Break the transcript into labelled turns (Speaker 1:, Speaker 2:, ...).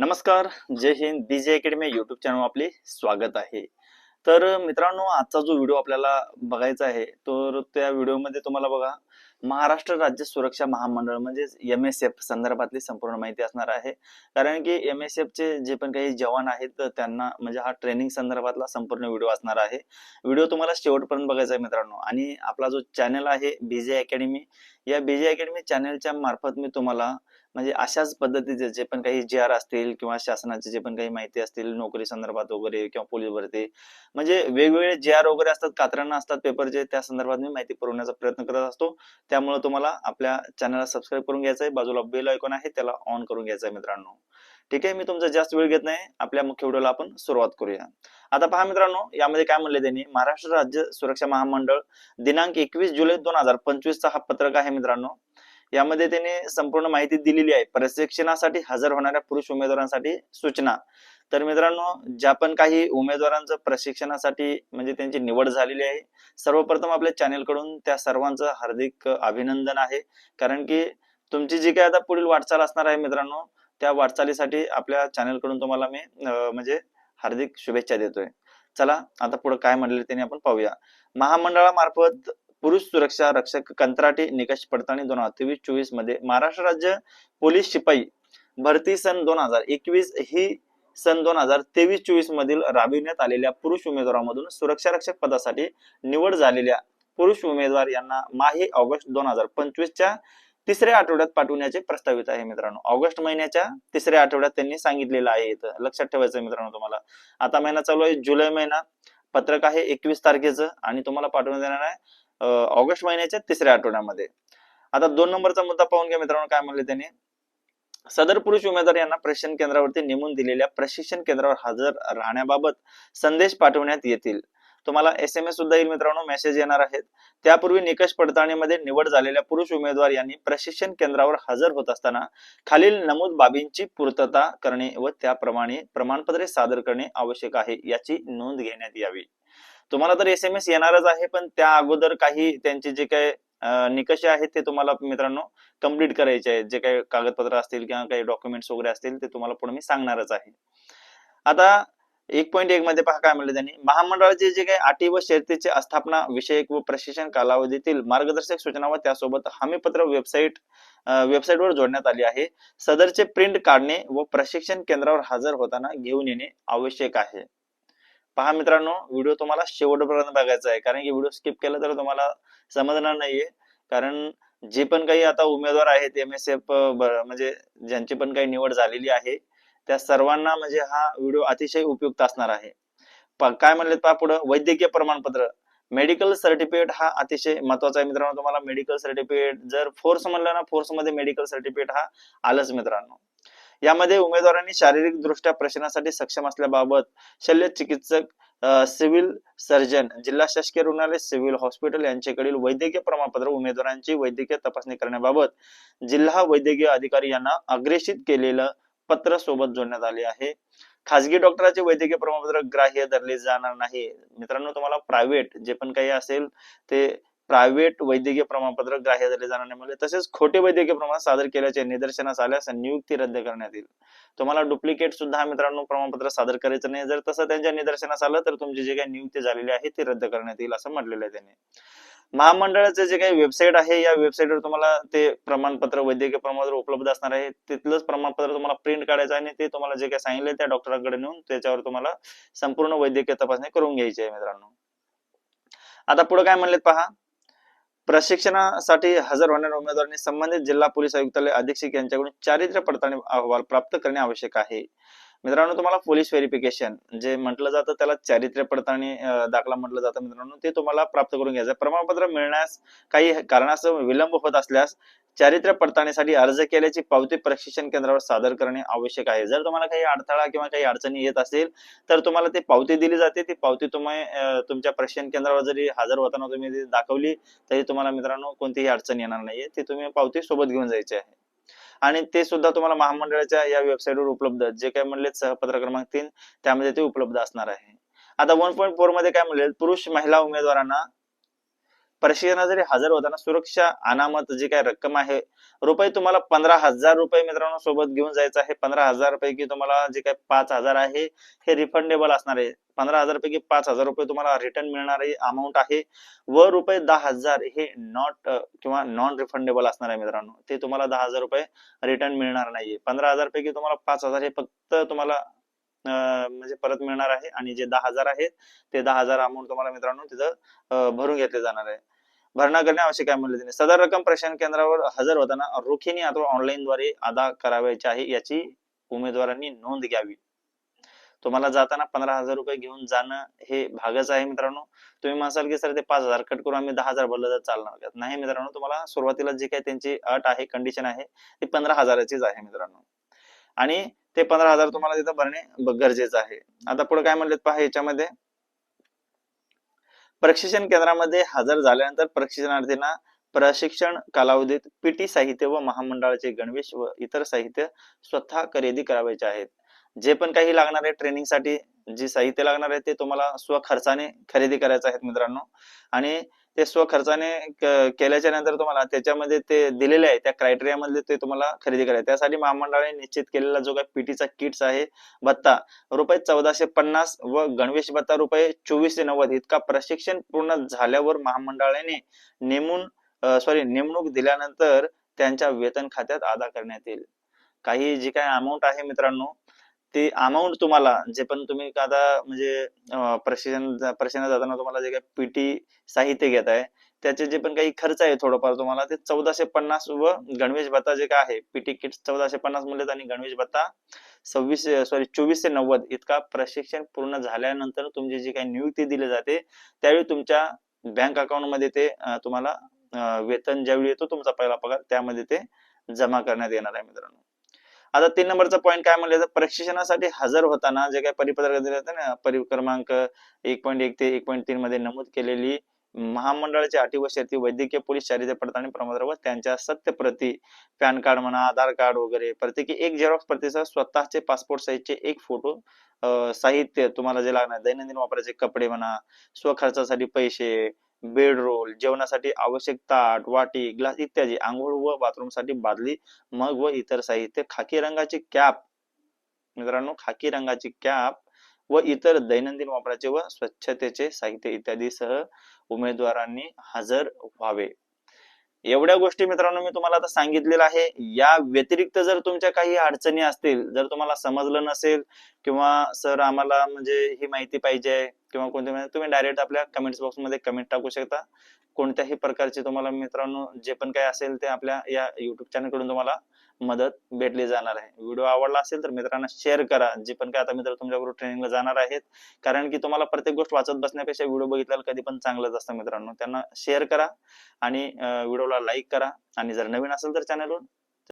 Speaker 1: नमस्कार जय हिंद बीजे अकॅडमी युट्यूब चॅनल आपले स्वागत आहे. तर मित्रांनो आजचा जो व्हिडिओ आपल्याला बघायचा आहे तर त्या व्हिडिओमध्ये तुम्हाला बघा महाराष्ट्र राज्य सुरक्षा महामंडळ म्हणजेच एम एस एफ संदर्भातली संपूर्ण माहिती असणार आहे. कारण की एम एस एफ चे जे पण काही जवान आहेत त्यांना म्हणजे हा ट्रेनिंग संदर्भातला संपूर्ण व्हिडिओ असणार आहे. व्हिडिओ तुम्हाला शेवटपर्यंत बघायचा आहे मित्रांनो. आणि आपला जो चॅनल आहे बीजे अकॅडमी या बीजे अकॅडमी चॅनलच्या मार्फत मी तुम्हाला म्हणजे अशाच पद्धतीचे जे पण काही जी आर असतील किंवा शासनाचे जे पण काही माहिती असतील नोकरी संदर्भात वगैरे किंवा पोलीस भरती म्हणजे वेगवेगळे जे आर वगैरे असतात कात्रांना असतात पेपरचे त्या संदर्भात मी माहिती पुरवण्याचा प्रयत्न करत असतो. त्यामुळे तुम्हाला आपल्या चॅनलला सबस्क्राईब करून घ्यायचं आहे बाजूला बेल आयकॉन आहे त्याला ऑन करून घ्यायचं आहे मित्रांनो. ठीक आहे मी तुमचा जास्त वेळ घेत नाही. आपल्या मुख्य व्हिडिओला आपण सुरुवात करूया. आता पहा मित्रांनो यामध्ये काय म्हणले त्यांनी? महाराष्ट्र राज्य सुरक्षा महामंडळ दिनांक एकवीस जुलै दोन हजार पंचवीस चा हा पत्रक आहे मित्रांनो. यामध्ये त्यांनी संपूर्ण माहिती दिलेली आहे. प्रशिक्षणासाठी हजर होणाऱ्या पुरुष उमेदवारांसाठी सूचना. तर मित्रांनो ज्या पण काही उमेदवारांचं प्रशिक्षणासाठी म्हणजे त्यांची निवड झालेली आहे सर्वप्रथम आपल्या चॅनेलकडून त्या सर्वांचं हार्दिक अभिनंदन आहे. कारण की तुमची जी काय आता पुढील वाटचाल असणार आहे मित्रांनो त्या वाटचालीसाठी आपल्या चॅनेलकडून तुम्हाला मी म्हणजे हार्दिक शुभेच्छा देतोय. चला आता पुढे काय म्हणले त्यांनी आपण पाहूया. महामंडळामार्फत पुरुष सुरक्षा रक्षक कंत्राटी निकष पडताळणी दोन हजार तेवीस चोवीसमध्ये महाराष्ट्र राज्य पोलीस शिपाई भरती सन दोन हजार एकवीस ही सन दोन हजार तेवीस चोवीस मधील राबविण्यात आलेल्या पुरुष उमेदवारांमधून सुरक्षा रक्षक पदासाठी निवड झालेल्या पुरुष उमेदवार यांना माही ऑगस्ट दोन हजार पंचवीसच्या तिसऱ्या आठवड्यात पाठवण्याचे प्रस्तावित आहे मित्रांनो. ऑगस्ट महिन्याच्या तिसऱ्या आठवड्यात त्यांनी सांगितलेलं आहे इथं. लक्षात ठेवायचं मित्रांनो तुम्हाला. आता महिना चालू आहे. जुलै महिना. पत्रक आहे एकवीस तारखेचं आणि तुम्हाला पाठवण्यात येणार आहे ऑगस्ट महिन्याच्या तिसऱ्या आठवड्यामध्ये. आता दोन नंबरचा मुद्दा पाहून घ्या मित्रांनो काय म्हणले त्यांनी? सदर पुरुष उमेदवार यांना प्रशिक्षण केंद्रावरती नेमून दिलेल्या प्रशिक्षण केंद्रावर हजर राहण्याबाबत संदेश पाठवण्यात येतील. तुम्हाला एस एम एस सुद्धा येईल मित्रांनो मेसेज येणार आहेत. त्यापूर्वी निकष पडताळणीमध्ये निवड झालेल्या पुरुष उमेदवार यांनी प्रशिक्षण केंद्रावर हजर होत असताना खालील नमूद बाबींची पूर्तता करणे व त्याप्रमाणे प्रमाणपत्रे सादर करणे आवश्यक आहे याची नोंद घेण्यात यावी. तुम्हाला तर एस एम एस येणारच आहे पण त्या अगोदर काही त्यांचे जे काही निकष आहेत ते तुम्हाला मित्रांनो कंप्लीट करायचे आहेत. जे काही कागदपत्र असतील किंवा काही डॉक्युमेंट्स वगैरे असतील ते तुम्हाला पुढे मी सांगणारच आहे. आता एक पॉईंट एक मध्ये पहा काय म्हणलं त्यांनी. महामंडळाचे जे काही अटी व शर्तीचे आस्थापना विषयक व प्रशिक्षण कालावधीतील मार्गदर्शक सूचना व त्यासोबत हमीपत्र वेबसाईट वेबसाईटवर जोडण्यात आली आहे. सदरचे प्रिंट काढणे व प्रशिक्षण केंद्रावर हजर होताना घेऊन येणे आवश्यक आहे. पहा मित्रांनो व्हिडिओ तुम्हाला शेवटपर्यंत बघायचा आहे. कारण की व्हिडिओ स्किप केला तर तुम्हाला समजणार नाहीये. कारण जे पण काही आता उमेदवार आहेत एम एस एफ म्हणजे ज्यांची पण काही निवड झालेली आहे त्या सर्वांना म्हणजे हा व्हिडिओ अतिशय उपयुक्त असणार आहे. काय म्हणलेत पहा पुढं? वैद्यकीय प्रमाणपत्र. मेडिकल सर्टिफिकेट हा अतिशय महत्त्वाचा आहे मित्रांनो. तुम्हाला मेडिकल सर्टिफिकेट जर फोर्स म्हणलं ना फोर्समध्ये मेडिकल सर्टिफिकेट हा आलंच मित्रांनो. यामध्ये उमेदवारांनी शारीरिक दृष्ट्या प्रश्नासाठी सक्षम असल्याबाबत शल्य चिकित्सक सिव्हिल सर्जन जिल्हा शासकीय रुग्णालय सिव्हिल हॉस्पिटल यांच्याकडील वैद्यकीय प्रमाणपत्र उमेदवारांची वैद्यकीय तपासणी करण्याबाबत जिल्हा वैद्यकीय अधिकारी यांना अग्रेषित केलेलं पत्र सोबत जोडण्यात आले आहे. खासगी डॉक्टरांचे वैद्यकीय प्रमाणपत्र ग्राह्य धरले जाणार नाही. मित्रांनो तुम्हाला प्रायव्हेट जे पण काही असेल ते प्रायव्हेट वैद्यकीय प्रमाणपत्र ग्राह्य धरले जाणार नाही म्हणजे तसेच खोटे वैद्यकीय प्रमाण सादर केल्याचे निदर्शनास आल्यास नियुक्ती रद्द करण्यात येईल. तुम्हाला डुप्लिकेट सुद्धा मित्रांनो प्रमाणपत्र सादर करायचं नाही. जर तसं त्यांच्या निदर्शनास आलं तर तुमची जे काही नियुक्ती झालेली आहे ती रद्द करण्यात येईल असं म्हटलेलं आहे त्यांनी. महामंडळाचे जे काही वेबसाईट आहे या वेबसाईटवर तुम्हाला ते प्रमाणपत्र वैद्यकीय प्रमाणपत्र उपलब्ध असणार आहे तिथलंच प्रमाणपत्र तुम्हाला प्रिंट काढायचं आहे आणि ते तुम्हाला जे काही सांगितलं त्या डॉक्टरांकडे नेऊन त्याच्यावर तुम्हाला संपूर्ण वैद्यकीय तपासणी करून घ्यायची आहे मित्रांनो. आता पुढे काय म्हणलेत पहा. प्रशिक्षणासाठी हजर होणाऱ्या उमेदवारांनी संबंधित जिल्हा पोलीस आयुक्तालय अधीक्षक यांच्याकडून चारित्र्य पडताळणी अहवाल प्राप्त करणे आवश्यक आहे. मित्रांनो तुम्हाला पोलीस व्हेरिफिकेशन जे म्हटलं जातं त्याला चारित्र्य पडताळणी दाखला म्हटलं जातं मित्रांनो ते तुम्हाला प्राप्त करून घ्यायचं प्रमाणपत्र मिळण्यास काही कारणास्तव विलंब होत असल्यास चारित्र्य पडताळणीसाठी अर्ज केल्याची पावती प्रशिक्षण केंद्रावर सादर करणे आवश्यक आहे. जर तुम्हाला काही अडथळा किंवा काही अडचणी येत असेल तर तुम्हाला ती पावती दिली जाते. ती पावती तुम्ही तुमच्या प्रशिक्षण केंद्रावर जरी हजर होताना तुम्ही दाखवली तरी तुम्हाला मित्रांनो कोणतीही अडचण येणार नाहीये. ती तुम्ही पावती सोबत घेऊन जायची आहे. आणि ते सुद्धा तुम्हाला महामंडळाच्या या वेबसाईटवर उपलब्ध. जे काय म्हणले सहपत्र क्रमांक तीन त्यामध्ये ते उपलब्ध असणार आहे. आता वन पॉईंट फोरमध्ये काय म्हणले पुरुष महिला उमेदवारांना प्रशिक्षणा जरी हजर होताना सुरक्षा अनामत जी काय रक्कम आहे रुपये तुम्हाला पंधरा हजार रुपये मित्रांनो सोबत घेऊन जायचं आहे. पंधरा हजार पैकी तुम्हाला जे काय पाच हजार आहे हे रिफंडेबल असणार आहे. पंधरा हजार पैकी पाच हजार रुपये तुम्हाला रिटर्न मिळणारी अमाऊंट आहे व रुपये दहा हजार हे नॉट किंवा नॉन रिफंडेबल असणार आहे मित्रांनो. ते तुम्हाला दहा हजार रुपये रिटर्न मिळणार नाहीये. पंधरा हजार पैकी तुम्हाला पाच हजार हे फक्त तुम्हाला म्हणजे परत मिळणार आहे आणि जे दहा हजार आहेत ते दहा हजार अमाऊंट तुम्हाला मित्रांनो तिथं भरून घेतले जाणार आहे. भरणा करणे आवश्यक आहे म्हणले त्यांनी सदर रक्कम प्रशासन केंद्रावर हजर होताना रोखीने अथवा ऑनलाईन द्वारे अदा करावयाची आहे याची उमेदवारांनी नोंद घ्यावी. तुम्हाला जाताना पंधरा हजार रुपये घेऊन जाणं हे भागच आहे मित्रांनो. तुम्ही म्हणाल की सर ते पाच हजार कट करून आम्ही दहा हजार भरलं तर चालणार का? नाही मित्रांनो तुम्हाला सुरुवातीला जे काही त्यांची अट आहे कंडिशन आहे ती पंधरा हजाराचीच आहे मित्रांनो. आणि ते पंधरा हजार तुम्हाला तिथं भरणे गरजेचं आहे. आता पुढे काय म्हणलेत पहा याच्यामध्ये. प्रशिक्षण केंद्रामध्ये हजर झाल्यानंतर प्रशिक्षणार्थींना प्रशिक्षण कालावधीत पीटी साहित्य व महामंडळाचे गणवेश व इतर साहित्य स्वतः खरेदी करावयाचे आहेत. जे पण काही लागणार आहे ट्रेनिंगसाठी जे साहित्य लागणार आहे ते तुम्हाला स्वखर्चाने खरेदी करायचं आहे मित्रांनो. आणि ते स्वखर्चाने केल्याच्यानंतर तुम्हाला त्याच्यामध्ये ते दिलेले आहे त्या क्रायटेरियामध्ये ते तुम्हाला खरेदी करायचे. त्यासाठी महामंडळाने निश्चित केलेला जो काही पीटीचा किट्स आहे भत्ता रुपये चौदाशे पन्नास व गणवेश भत्ता रुपये चोवीसशे नव्वद इतका प्रशिक्षण पूर्ण झाल्यावर महामंडळाने नेमून सॉरी नेमणूक दिल्यानंतर त्यांच्या वेतन खात्यात अदा करण्यात येईल. काही जी काही अमाऊंट आहे मित्रांनो ते अमाऊंट तुम्हाला जे पण तुम्ही आता म्हणजे प्रशिक्षण प्रशिक्षण जाताना तुम्हाला जे काही पीटी साहित्य घेत आहे त्याचे जे पण काही खर्च आहे थोडंफार तुम्हाला ते चौदाशे पन्नास व गणवेश भत्ता जे काय आहे पीटी किट चौदाशे पन्नास मूल्य आणि गणवेश भत्ता सव्वीस सॉरी चोवीसशे नव्वद इतका प्रशिक्षण पूर्ण झाल्यानंतर तुमची जी काही नियुक्ती दिली जाते त्यावेळी तुमच्या बँक अकाउंटमध्ये ते तुम्हाला वेतन ज्यावेळी येतो तुमचा पहिला पगार त्यामध्ये ते जमा करण्यात येणार आहे मित्रांनो. आता तीन नंबरचा पॉईंट काय म्हणलं? तर प्रशिक्षणासाठी हजर होताना जे काही परिपत्रक दिले होते ना परिक्रमांक एक पॉईंट एक ते एक पॉईंट तीन मध्ये नमूद केलेली महामंडळाच्या अटी व शर्ती वैद्यकीय पोलीस चारित्र्य पडताळणी प्रमाणपत्र व त्यांच्या सत्य प्रती पॅन कार्ड म्हणा आधार कार्ड वगैरे प्रत्येकी एक झेरॉक्स प्रतीसह स्वतःचे पासपोर्ट साईजचे एक फोटो साहित्य तुम्हाला जे लागणार दैनंदिन वापराचे कपडे म्हणा स्वखर्चासाठी पैसे बेड रोल जेवणासाठी आवश्यक ताट वाटी ग्लास इत्यादी. आंघोळ व बाथरूमसाठी बादली मग व इतर साहित्य. खाकी रंगाची कॅप मित्रांनो खाकी रंगाची कॅप व इतर दैनंदिन वापराचे व स्वच्छतेचे साहित्य इत्यादी सह उमेदवारांनी हजर व्हावे. एवढ्या गोष्टी मित्रांनो मी तुम्हाला आता सांगितलेलं आहे. या व्यतिरिक्त जर तुमच्या काही अडचणी असतील जर तुम्हाला समजलं नसेल किंवा सर आम्हाला म्हणजे ही माहिती पाहिजे किंवा कोणती माहिती तुम्ही डायरेक्ट आपल्या कमेंट्स बॉक्समध्ये कमेंट टाकू शकता. कोणत्याही प्रकारचे तुम्हाला मित्रांनो जे पण काही असेल ते आपल्या या युट्यूब चॅनलकडून तुम्हाला मदत भेटली जाणार आहे. व्हिडिओ आवडला असेल तर मित्रांना शेअर करा. जे पण काय आता मित्र तुमच्याबरोबर ट्रेनिंगला जाणार आहेत कारण की तुम्हाला प्रत्येक गोष्ट वाचत बसण्यापेक्षा व्हिडिओ बघितल्याला कधी पण चांगलंच असतं मित्रांनो. त्यांना शेअर करा आणि व्हिडिओला लाईक करा. आणि जर नवीन असेल तर चॅनलवर